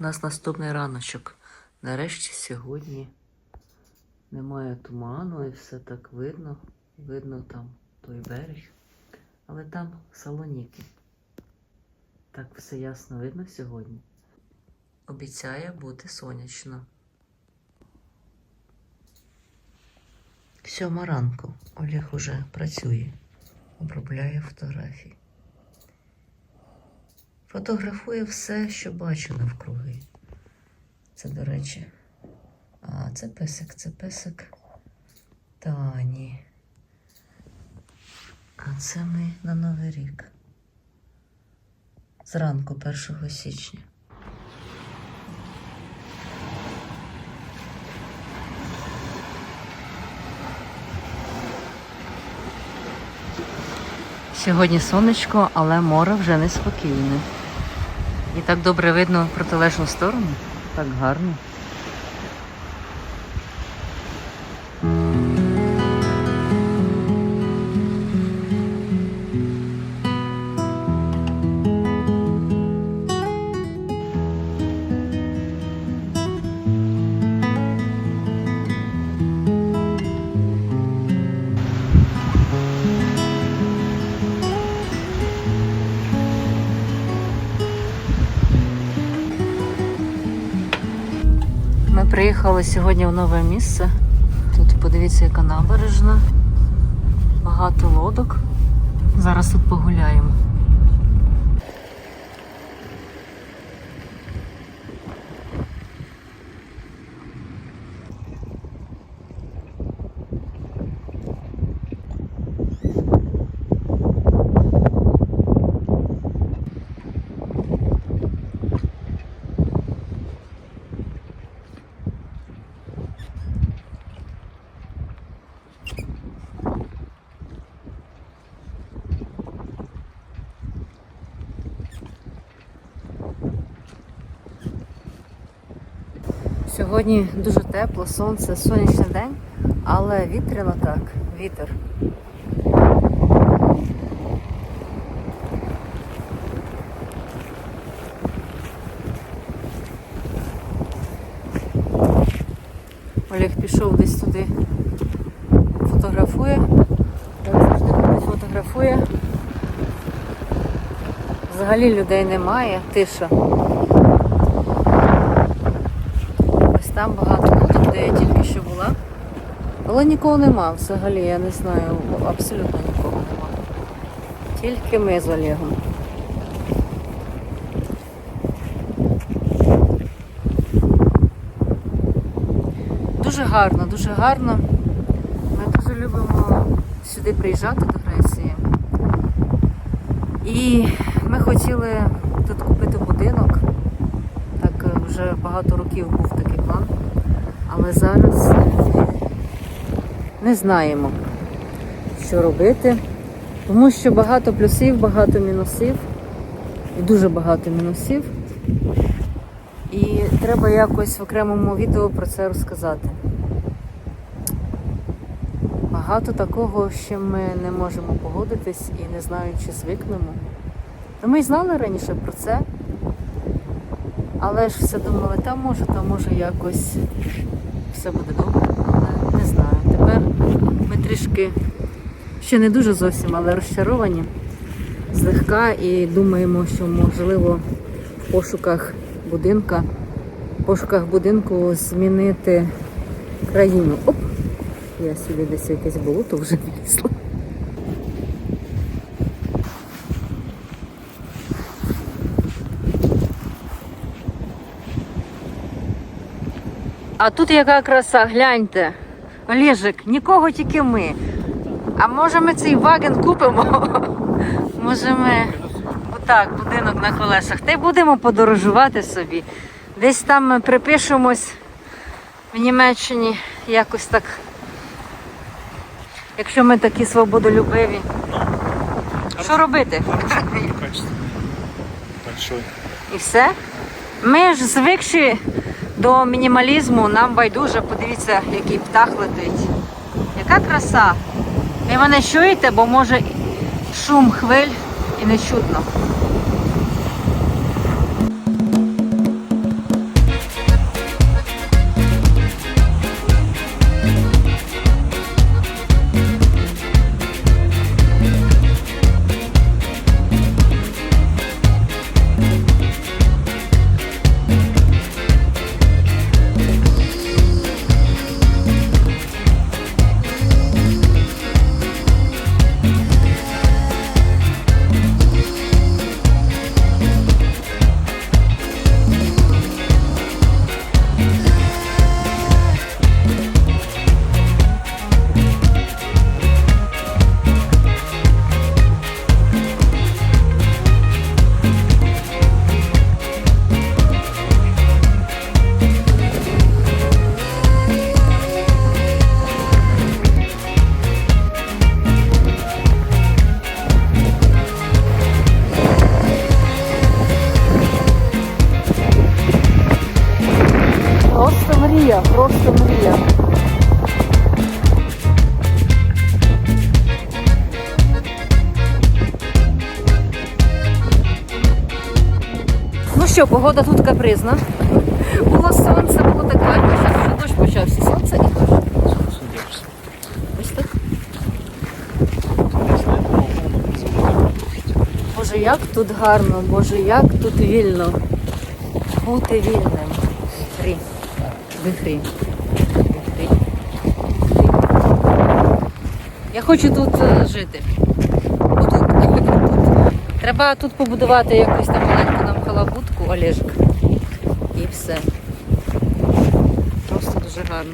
У нас наступний раночок. Нарешті сьогодні немає туману і все так видно. Видно там той берег. Але там салоніки. Так все ясно видно сьогодні. Обіцяє бути сонячно. Сьома ранку. Олег уже працює, обробляє фотографії. Фотографує все, що бачу навкруги. Це, до речі, а це песик, це песик Тані. А це ми на Новий рік. Зранку 1 січня. Сьогодні сонечко, але море вже неспокійне. І так добре видно протилежну сторону. Так гарно. Приїхали сьогодні в нове місце. Тут подивіться, яка набережна. Багато лодок. Зараз тут погуляємо. Сьогодні дуже тепло, сонце, сонячний день, але вітряно так, вітер. Олег пішов десь туди, фотографує. Завжди фотографує. Взагалі людей немає, тиша. Там багато лодок, де я тільки що була. Але нікого нема взагалі, я не знаю, абсолютно нікого нема. Тільки ми з Олегом. Дуже гарно, дуже гарно. Ми дуже любимо сюди приїжджати до Греції. І ми хотіли тут купити будинок. Так е, вже багато років був такий план. Але зараз е, не знаємо, що робити. Тому що багато плюсів, багато мінусів. І дуже багато мінусів. І треба якось в окремому відео про це розказати. Багато такого, що ми не можемо погодитись і не знаю, чи звикнемо. Ми й знали раніше про це, але ж все думали, там може, там може якось все буде добре, але не знаю. Тепер ми трішки ще не дуже зовсім, але розчаровані злегка і думаємо, що можливо в пошуках будинка, в пошуках будинку змінити країну. Оп! Я сюди десь якесь болото вже влізла. А тут яка краса, гляньте. Олежик, нікого тільки ми. А може ми цей ваген купимо? Може ми отак, будинок на колесах. Та й будемо подорожувати собі. Десь там ми припишемось в Німеччині якось так. Якщо ми такі свободолюбиві. Що робити? І все. Ми ж звикші до мінімалізму, нам байдуже, подивіться, який птах летить. Яка краса. Ви мене чуєте, бо може шум хвиль і не чутно. Мрія, просто мрія. Ну що, погода тут капризна. Було сонце, було так гарно, що вже дощ почався. Сонце і дощ. Боже, як тут гарно, Боже, як тут вільно. Бути вільним. Фрі. Ви фрі. Ви фрі. Фрі. Я хочу тут е, жити. Отут. Тут. Треба тут побудувати якусь там маленьку нам халабутку, Олежик. І все. Просто дуже гарно.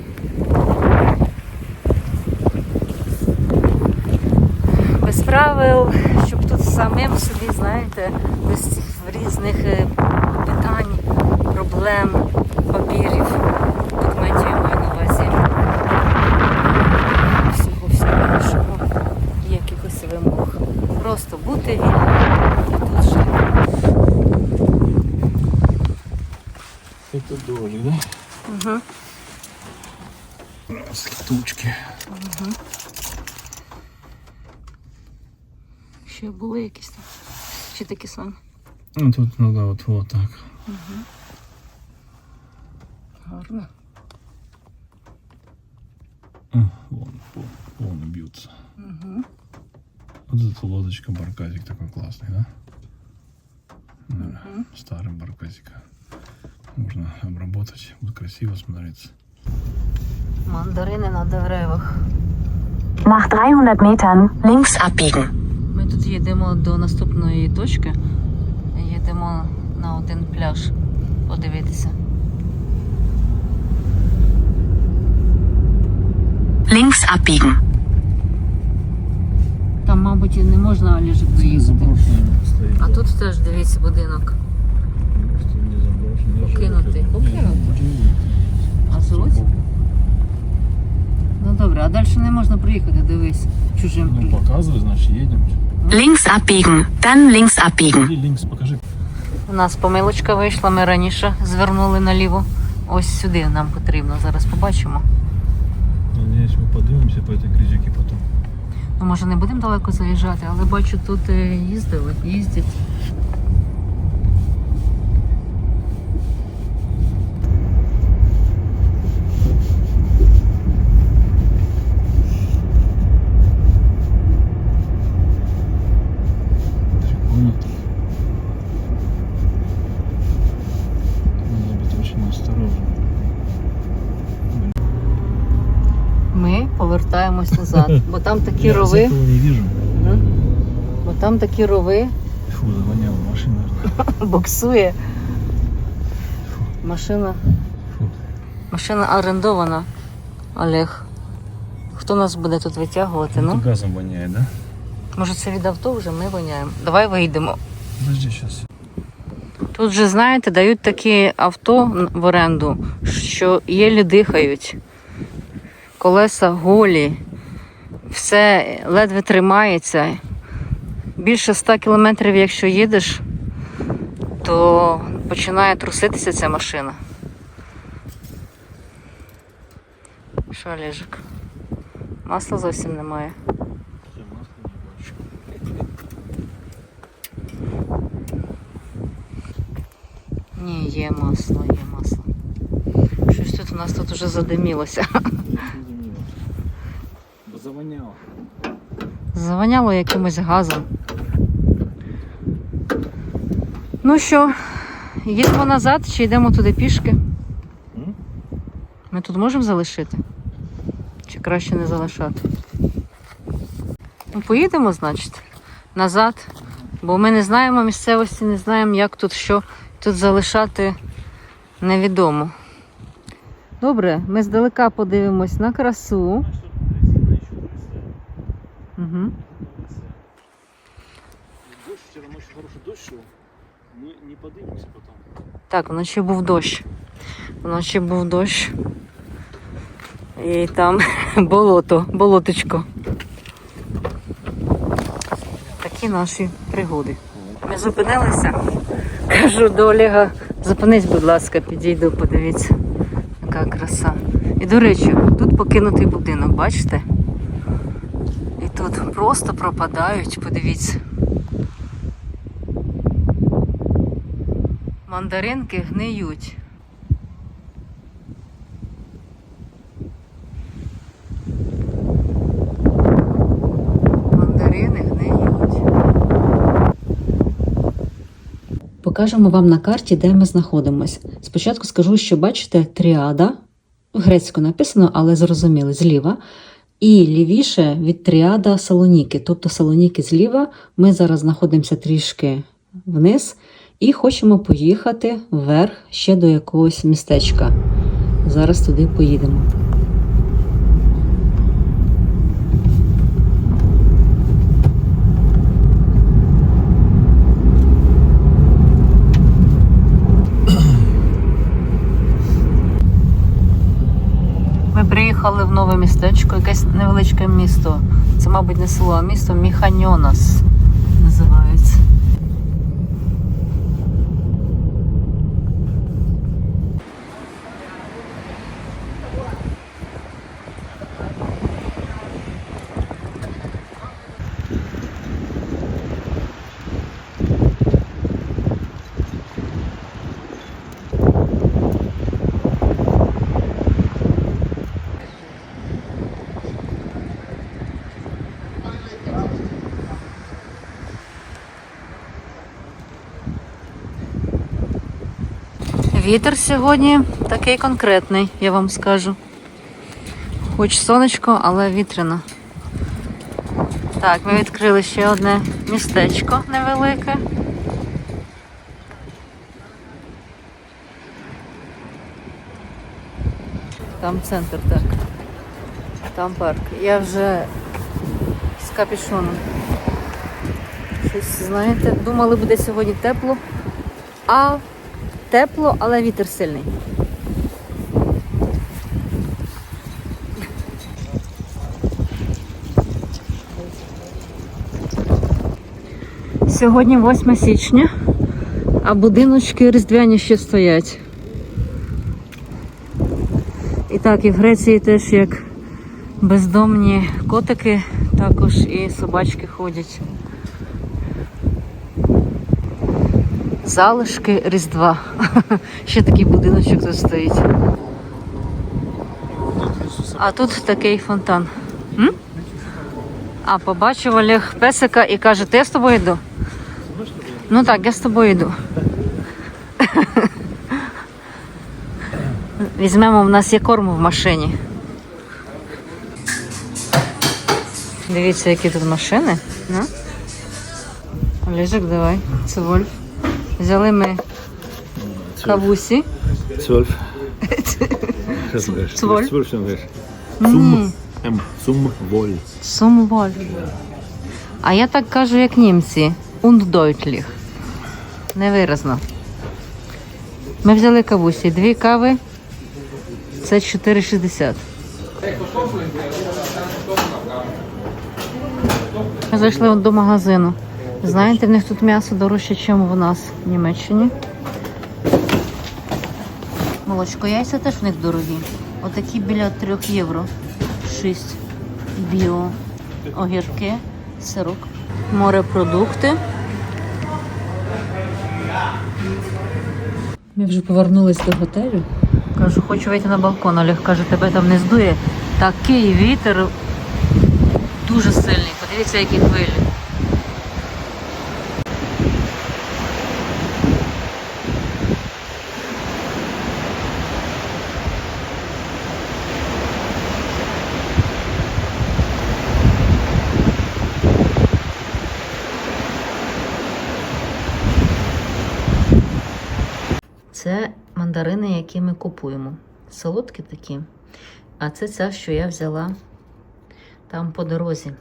без правил, щоб тут самим собі, знаєте, без цих різних е, питань, проблем, папірів, Просто бути вільним і тут жити. Это дождь, да? Угу. Слетучки. Ще були якісь там. Чи такі самі. Ну тут надо вот, вот так. Гарно. О, вон, вон, вон бьются. Угу. Вот эта лодочка барказик такой классный, да? Да, Старый барказик. Можно обработать, будет красиво смотреться. Мандарини на деревах. Nach 300 Metern links abbiegen. Ми тут їдемо до наступної точки. Їдемо на один пляж подивитися. Links abbiegen. Там, мабуть, і не можна ліжок доїхати. стоит. А тут теж дивіться будинок. не заброшенный. Покинутий. Покинутий. А живуть? Ну добре, а далі не можна приїхати, дивись. Чужим. Ну показывай, значит едем. Links abbiegen. Dann links abbiegen. Иди линкс покажи. У нас помилочка вийшла, ми раніше звернули наліво. Ось сюди нам потрібно. Зараз побачимо. Надеюсь, мы поднимемся по этой кризике потом. Ну, може, не будемо далеко заїжджати, але бачу, тут е, їздили, їздять. Прикольно повертаємось назад, бо там такі Я рови. этого не вижу. Бо там такі рови Фу, завоняла машина. буксує. Машина. Фу. Машина орендована. Олег. Хто нас буде тут витягувати? Ну, Ну, газом воняет, да? може це від авто вже ми воняємо. Давай вийдемо. Подожди сейчас. Тут же, знаєте, дають такі авто в оренду, що єлі дихають. Колеса голі, все ледве тримається. Більше 100 кілометрів, якщо їдеш, то починає труситися ця машина. Що, Олежик? Масла зовсім немає. Ні, є масло, є масло. Щось тут у нас тут вже задимілося. Завоняло. Завоняло якимось газом. Ну що, їдемо назад чи йдемо туди пішки? Ми тут можемо залишити? Чи краще не залишати? Ну, поїдемо, значить, назад. Бо ми не знаємо місцевості, не знаємо, як тут що тут залишати невідомо. Добре, ми здалека подивимось на красу. Угу. Дождь, вчера ночью хороший шел. Мы не поднимемся потом. Так, вночі був дощ. Вночі був дощ. І там болото, болоточко. Такі наші пригоди. Ми зупинилися. Кажу до Олега, зупинись, будь ласка, підійду, подивіться. Яка краса. І до речі, тут покинутий будинок, бачите? Просто пропадають, подивіться. Мандаринки гниють. Мандарини гниють. Покажемо вам на карті, де ми знаходимось. Спочатку скажу, що бачите тріада, грецько написано, але зрозуміло, зліва. І лівіше від тріада Салоніки, тобто Салоніки зліва. Ми зараз знаходимося трішки вниз і хочемо поїхати вверх ще до якогось містечка. Зараз туди поїдемо. Ми приїхали в нове містечко, якесь невеличке місто. Це, мабуть, не село, а місто Міханьонас називається. Вітер сьогодні такий конкретний, я вам скажу. Хоч сонечко, але вітряно. Так, ми відкрили ще одне містечко невелике. Там центр, так. Там парк. Я вже з капюшоном. Щось, знаєте, думали, буде сьогодні тепло, а тепло, але вітер сильний. Сьогодні 8 січня, а будиночки різдвяні ще стоять. І так, і в Греції теж як бездомні котики, також і собачки ходять. Залишки Різдва. Ще такий будиночок тут стоїть. А тут такий фонтан. М? А, побачив Олег песика і каже, ти я з тобою йду? Ну так, я з тобою йду. Візьмемо, в нас є корм в машині. Дивіться, які тут машини. Ну? Олежик, давай. Це Вольф. Взяли ми кавусі. Zwölf. Zwölf? Zwölf schon M. Zum Wohl. А я так кажу, як німці. Und deutlich. Невиразно. Ми взяли кавусі. Дві кави. Це 4,60. Ми зайшли до магазину. Знаєте, в них тут м'ясо дорожче, ніж у нас в Німеччині. Молочко, яйця теж в них дорогі. Отакі біля 3 євро. 6 біо огірки, сирок, морепродукти. Ми вже повернулись до готелю. Кажу, хочу вийти на балкон. Олег каже, тебе там не здує. Такий вітер дуже сильний. Подивіться, які хвилі. Це мандарини, які ми купуємо. Солодкі такі. А це ця, що я взяла там по дорозі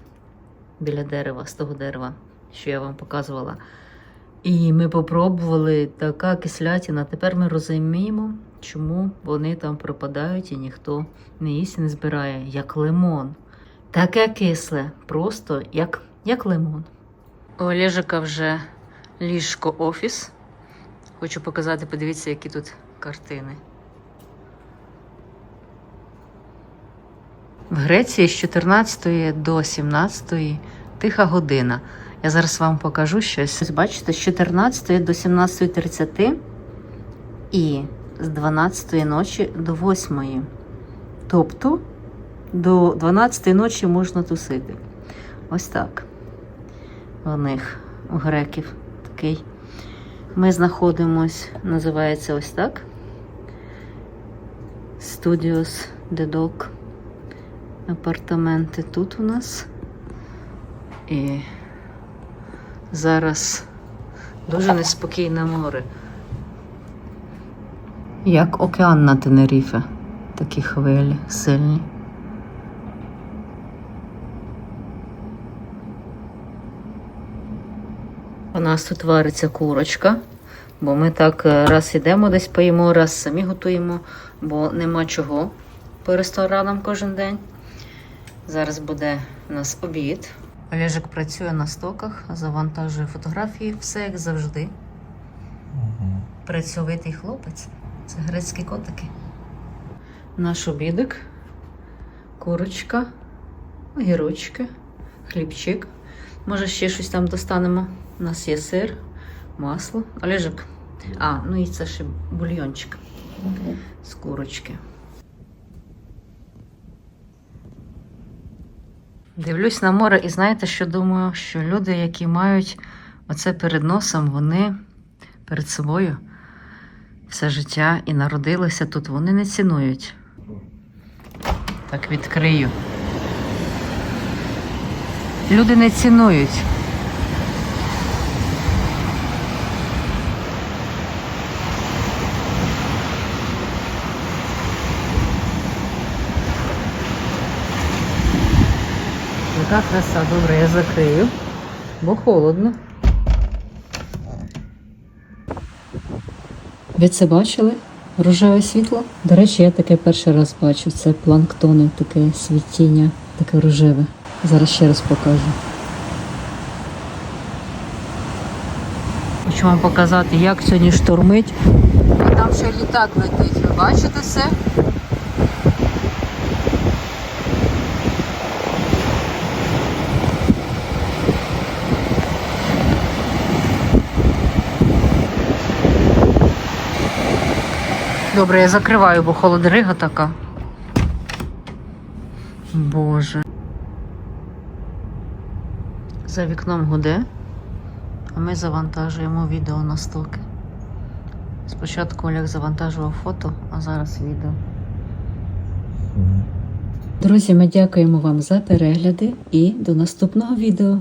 біля дерева, з того дерева, що я вам показувала. І ми попробували така кислятина. Тепер ми розуміємо, чому вони там пропадають і ніхто не їсть і не збирає, як лимон. Таке кисле, просто як, як лимон. У Олежика вже ліжко офіс. Хочу показати, подивіться, які тут картини. В Греції з 14 до 17 тиха година. Я зараз вам покажу щось. Ось бачите, з 14 до 17.30 і з 12 ночі до 8. Тобто до 12 ночі можна тусити. Ось так. У них, у греків, такий. Ми знаходимось, називається ось так. Studios The Dog. Апартаменти тут у нас. І зараз дуже неспокійне море. Як океан на Тенеріфе. Такі хвилі сильні. У нас тут вариться курочка, бо ми так е, раз ідемо десь поїмо, раз самі готуємо, бо нема чого по ресторанам кожен день. Зараз буде у нас обід. Олежик працює на стоках, завантажує фотографії, все як завжди. Працьовитий хлопець. Це грецькі котики. Наш обідик, курочка, огірочки, хлібчик. Може, ще щось там достанемо. У нас є сир, масло. Олежик. А, ну і це ще бульйончик з курочки. Дивлюсь на море і знаєте, що думаю, що люди, які мають оце перед носом, вони перед собою все життя і народилися тут, вони не цінують. Так відкрию. Люди не цінують. Яка краса, добре, я закрию, бо холодно. Ви це бачили? Рожеве світло? До речі, я таке перший раз бачу. Це планктони, таке світіння, таке рожеве. Зараз ще раз покажу. Хочу вам показати, як сьогодні штормить. А там ще літак летить. Ви бачите все? Добре, я закриваю, бо холодрига така. Боже. За вікном гуде, а ми завантажуємо відео на стоки. Спочатку Олег завантажував фото, а зараз відео. Друзі, ми дякуємо вам за перегляди і до наступного відео.